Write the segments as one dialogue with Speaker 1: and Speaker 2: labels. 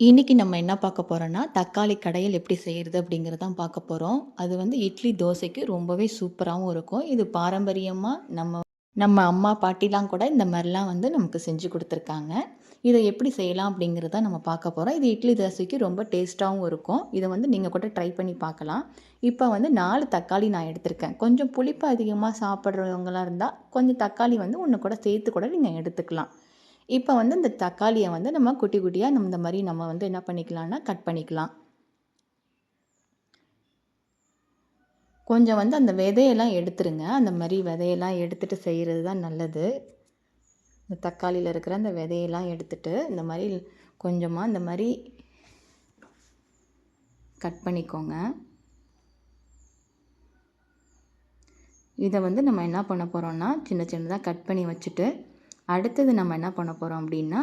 Speaker 1: இன்னைக்கு நம்ம என்ன பார்க்க போகிறோன்னா தக்காளி கடையில் எப்படி செய்கிறது அப்படிங்கிறது தான் பார்க்க போகிறோம் அது வந்து இட்லி, தோசைக்கு ரொம்பவே சூப்பராகவும் இருக்கும். இது பாரம்பரியமாக நம்ம நம்ம அம்மா, பாட்டிலாம் கூட இந்த மாதிரிலாம் வந்து நமக்கு செஞ்சு கொடுத்துருக்காங்க இதை எப்படி செய்யலாம் அப்படிங்கிறத நம்ம பார்க்க போகிறோம் இது இட்லி, தோசைக்கு ரொம்ப டேஸ்ட்டாகவும் இருக்கும். இதை வந்து நீங்கள் கூட ட்ரை பண்ணி பார்க்கலாம். இப்போ வந்து நாலு தக்காளி நான் எடுத்திருக்கேன். கொஞ்சம் புளிப்பு அதிகமாக சாப்பிட்றவங்களாக இருந்தால் கொஞ்சம் தக்காளி வந்து ஒன்று கூட சேர்த்து கூட நீங்கள் எடுத்துக்கலாம். இப்போ வந்து இந்த தக்காளியை வந்து நம்ம குட்டி குட்டியாக நம்ம இந்த மாதிரி நம்ம வந்து என்ன பண்ணிக்கலாம்னா, கட் பண்ணிக்கலாம். கொஞ்சம் வந்து அந்த விதையெல்லாம் எடுத்துருங்க. அந்த மாதிரி விதையெல்லாம் எடுத்துட்டு செய்கிறது தான் நல்லது. இந்த தக்காளியில் இருக்கிற அந்த விதையெல்லாம் எடுத்துட்டு, இந்த மாதிரி கொஞ்சமாக இந்த மாதிரி கட் பண்ணிக்கோங்க. இதை வந்து நம்ம என்ன பண்ண போகிறோன்னா சின்ன சின்னதாக கட் பண்ணி வச்சுட்டு, அடுத்தது நம்ம என்ன பண்ண போகிறோம் அப்படின்னா,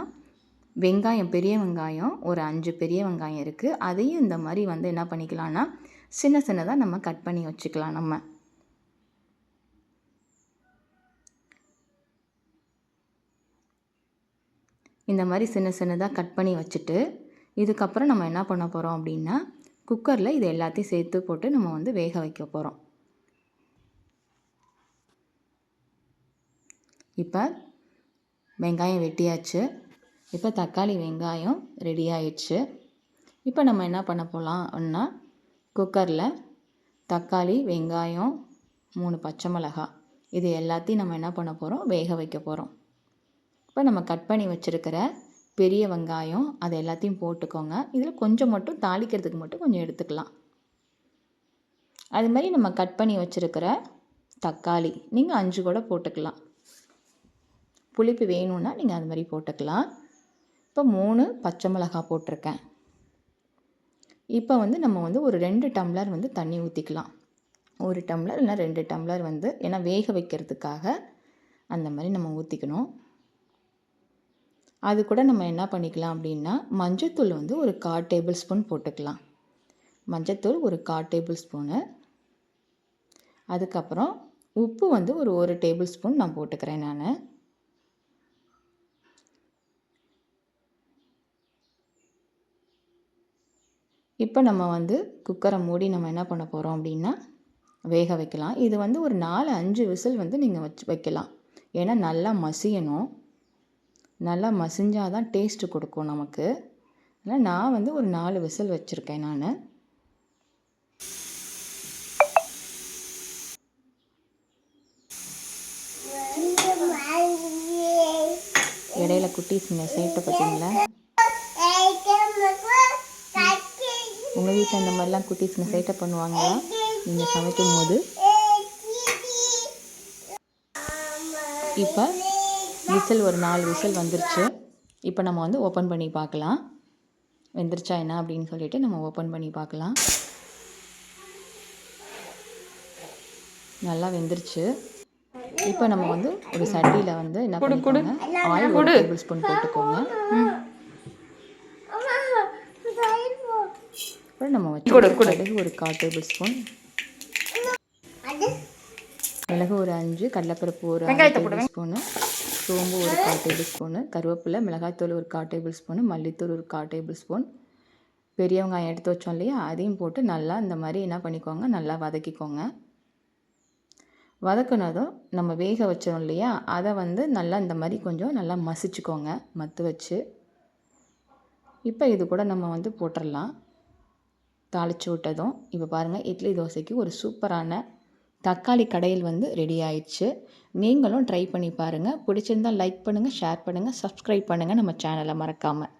Speaker 1: வெங்காயம் பெரிய வெங்காயம் ஒரு அஞ்சு பெரிய வெங்காயம் இருக்குது அதையும் இந்த மாதிரி வந்து என்ன பண்ணிக்கலாம்னா, சின்ன சின்னதாக நம்ம கட் பண்ணி வச்சுக்கலாம் நம்ம. இந்த மாதிரி சின்ன சின்னதாக கட் பண்ணி வச்சுட்டு, இதுக்கப்புறம் நம்ம என்ன பண்ண போகிறோம் அப்படின்னா, குக்கரில் இது எல்லாத்தையும் சேர்த்து போட்டு நம்ம வந்து வேக வைக்க போகிறோம் இப்போ வெங்காயம் வெட்டியாச்சு. இப்போ தக்காளி, வெங்காயம் ரெடி ஆயிடுச்சு. இப்போ நம்ம என்ன பண்ண போகலாம்னா அப்படின்னா, தக்காளி, வெங்காயம், மூணு பச்சை மிளகா இது எல்லாத்தையும் நம்ம என்ன பண்ண போகிறோம் வேக வைக்க போகிறோம் இப்போ நம்ம கட் பண்ணி வச்சுருக்கிற பெரிய வெங்காயம் அது எல்லாத்தையும் போட்டுக்கோங்க. இதில் கொஞ்சம் மட்டும் தாளிக்கிறதுக்கு மட்டும் கொஞ்சம் எடுத்துக்கலாம். அது மாதிரி நம்ம கட் பண்ணி வச்சுருக்கிற தக்காளி, நீங்கள் அஞ்சு கூட போட்டுக்கலாம். புளிப்பு வேணும்னா நீங்கள் அது மாதிரி போட்டுக்கலாம். இப்போ மூணு பச்சை மிளகா போட்டிருக்கேன். இப்போ வந்து நம்ம வந்து ஒரு ரெண்டு டம்ளர் வந்து தண்ணி ஊற்றிக்கலாம் ஒரு டம்ளர் இல்ல 2 டம்ளர் வந்து ஏன்னா வேக வைக்கிறதுக்காக அந்த மாதிரி நம்ம ஊற்றிக்கணும் அது கூட நம்ம என்ன பண்ணிக்கலாம் அப்படின்னா, மஞ்சத்தூள் வந்து ஒரு 1/4 டேபிள் ஸ்பூன் போட்டுக்கலாம். மஞ்சத்தூள் ஒரு 1/4 டேபிள் ஸ்பூனு. அதுக்கப்புறம் உப்பு வந்து ஒரு ஒரு டேபிள் ஸ்பூன் நான் போட்டுக்கிறேன் நான் இப்போ நம்ம வந்து குக்கரை மூடி நம்ம என்ன பண்ண போகிறோம் அப்படின்னா, வேக வைக்கலாம். இது வந்து ஒரு 4, 5 விசில் வந்து நீங்கள் வச்சு வைக்கலாம். ஏன்னா நல்லா மசியணும். நல்லா மசிஞ்சால் தான் டேஸ்ட்டு கொடுக்கும் நமக்கு. ஆனால் நான் வந்து ஒரு நாலு விசில் வச்சுருக்கேன் நான் இடையில குட்டீஸுங்க சேட்டை பார்த்தீங்களா? உங்க வீட்ல இந்த மாரிலாம் குட்டீஸுங்க சேட்ட பண்ணுவாங்களா? நீங்க சமைக்கும்போது? இப்ப விசில் ஒரு 4 விசில் வந்துருச்சு. இப்ப நம்ம வந்து ஓப்பன் பண்ணி பார்க்கலாம். வெந்துருச்சா என்ன அப்படின்னு சொல்லிட்டு நம்ம ஓப்பன் பண்ணி பார்க்கலாம். நல்லா வெந்துருச்சு. இப்ப நம்ம வந்து ஒரு சட்டியில வந்து என்ன பண்ணிக்கோங்க, ஆயில் 1 டேபிள் ஸ்பூன் போட்டுக்கோங்க. அப்புறம் நம்ம வச்சிருக்க கடுகு ஒரு 1/4 டேபிள் ஸ்பூன். மிளகு ஒரு 5, கடலைப்பருப்பு ஒரு 1/2 டேபிள் ஸ்பூனு, சோம்பு ஒரு 1/4 டேபிள் ஸ்பூனு, கருவேப்பிலை, மிளகாய்த்தூள் ஒரு 1/4 டேபிள் ஸ்பூனு, மல்லித்தூள் ஒரு 1/4 டேபிள் ஸ்பூன். பெரிய வெங்காயம் எடுத்து வச்சோம் இல்லையா? அதையும் போட்டு நல்லா இந்த மாரி என்ன பண்ணிக்கோங்க, நல்லா வதக்கிக்கோங்க. வதக்குனதும் நம்ம வேக வச்சோம் இல்லையா? அத வந்து நல்லா இந்த மாரி கொஞ்சம் நல்லா மசிச்சுக்கோங்க மத்து வச்சு. இப்ப இது கூட நம்ம வந்து போட்டுறலாம். தாளித்து விட்டதும். இப்போ பாருங்கள் இட்லி, தோசைக்கு ஒரு சூப்பரான தக்காளி கடையில் வந்து ரெடி ஆயிடுச்சு. நீங்களும் ட்ரை பண்ணி பாருங்கள் பிடிச்சிருந்தா லைக் பண்ணுங்கள் ஷேர் பண்ணுங்கள் சப்ஸ்கிரைப் பண்ணுங்கள் நம்ம சேனலை மறக்காமல்